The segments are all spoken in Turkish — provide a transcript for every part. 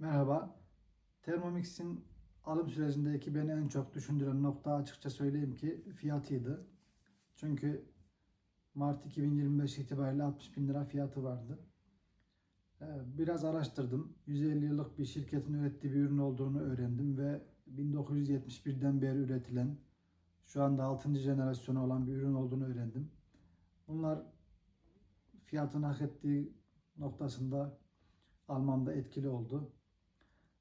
Merhaba. Thermomix'in alım sürecindeki beni en çok düşündüren nokta açıkça söyleyeyim ki fiyatıydı. Çünkü Mart 2025 itibariyle 60 bin lira fiyatı vardı. Ee, Biraz araştırdım. 150 yıllık bir şirketin ürettiği bir ürün olduğunu öğrendim ve 1971'den beri üretilen, şu anda 6. jenerasyonu olan bir ürün olduğunu öğrendim. Bunlar fiyatını hak ettiği noktasında almamda etkili oldu.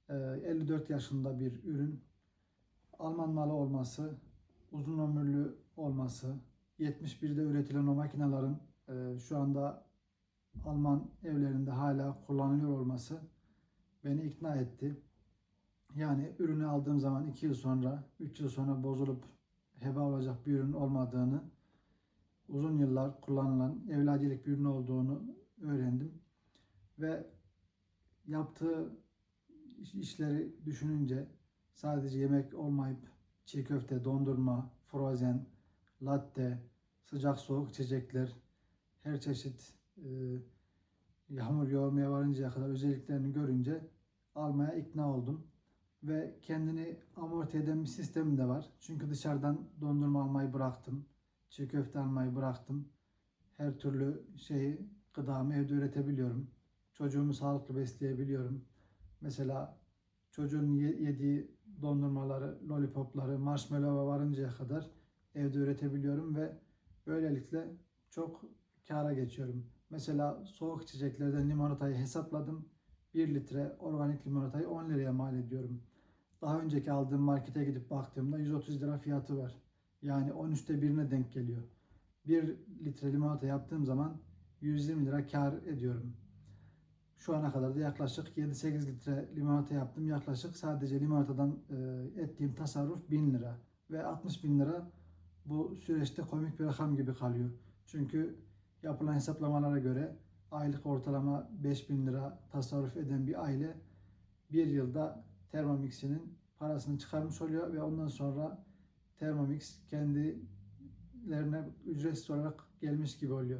Ee, 54 yaşında bir ürün. Alman malı olması, uzun ömürlü olması, 71'de üretilen o makinelerin e, şu anda Alman evlerinde hala kullanılıyor olması beni ikna etti. Yani ürünü aldığım zaman 2 yıl sonra, 3 yıl sonra bozulup heba olacak bir ürün olmadığını, uzun yıllar kullanılan evladiyelik bir ürün olduğunu öğrendim. Ve yaptığı işleri düşününce sadece yemek olmayıp çiğ köfte, dondurma, frozen, latte, sıcak soğuk içecekler, her çeşit e, hamur yoğurmaya varıncaya kadar özelliklerini görünce almaya ikna oldum. Ve kendini amorti eden bir sistemi de var. Çünkü dışarıdan dondurma almayı bıraktım. Çiğ köfte almayı bıraktım. Her türlü şeyi, gıdamı evde üretebiliyorum. Çocuğumu sağlıklı besleyebiliyorum. Mesela çocuğun ye- yediği dondurmaları, lollipopları, marshmallow'a varıncaya kadar evde üretebiliyorum ve böylelikle çok kâra geçiyorum. Mesela soğuk içeceklerden limonatayı hesapladım. 1 litre organik limonatayı 10 liraya mal ediyorum. Daha önceki aldığım markete gidip baktığımda 130 lira fiyatı var. Yani 13'te birine denk geliyor. 1 litre limonata yaptığım zaman 120 lira kar ediyorum. Şu ana kadar da yaklaşık 7-8 litre limonata yaptım. Yaklaşık sadece limonatadan e, ettiğim tasarruf 1000 lira. Ve 60 bin lira bu süreçte komik bir rakam gibi kalıyor. Çünkü yapılan hesaplamalara göre aylık ortalama 5000 lira tasarruf eden bir aile bir yılda Thermomix'inin parasını çıkarmış oluyor ve ondan sonra Thermomix kendilerine ücretsiz olarak gelmiş gibi oluyor.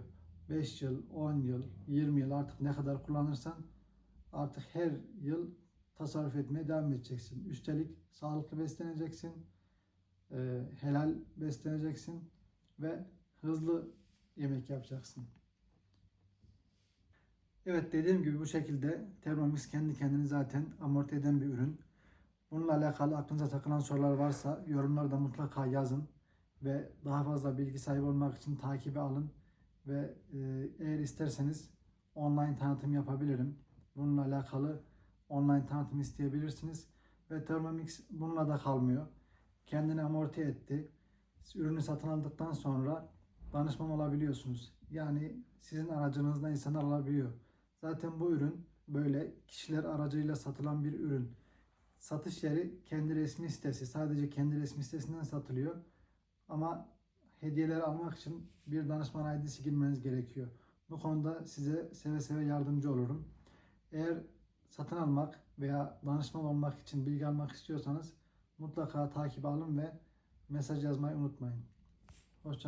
5 yıl, 10 yıl, 20 yıl artık ne kadar kullanırsan artık her yıl tasarruf etmeye devam edeceksin. Üstelik sağlıklı besleneceksin, e, helal besleneceksin ve hızlı yemek yapacaksın. Evet dediğim gibi bu şekilde Thermomix kendi kendini zaten amorti eden bir ürün. Bununla alakalı aklınıza takılan sorular varsa yorumlarda mutlaka yazın ve daha fazla bilgi sahibi olmak için takibi alın ve e, eğer isterseniz online tanıtım yapabilirim. Bununla alakalı online tanıtım isteyebilirsiniz ve Thermomix bununla da kalmıyor. Kendini amorti etti. Ürünü satın aldıktan sonra danışman olabiliyorsunuz. Yani sizin aracınızda insanlar alabiliyor. Zaten bu ürün böyle kişiler aracıyla satılan bir ürün. Satış yeri kendi resmi sitesi. Sadece kendi resmi sitesinden satılıyor. Ama hediyeler almak için bir danışman ID'si girmeniz gerekiyor. Bu konuda size seve seve yardımcı olurum. Eğer satın almak veya danışman olmak için bilgi almak istiyorsanız mutlaka takip alın ve mesaj yazmayı unutmayın. Hoşça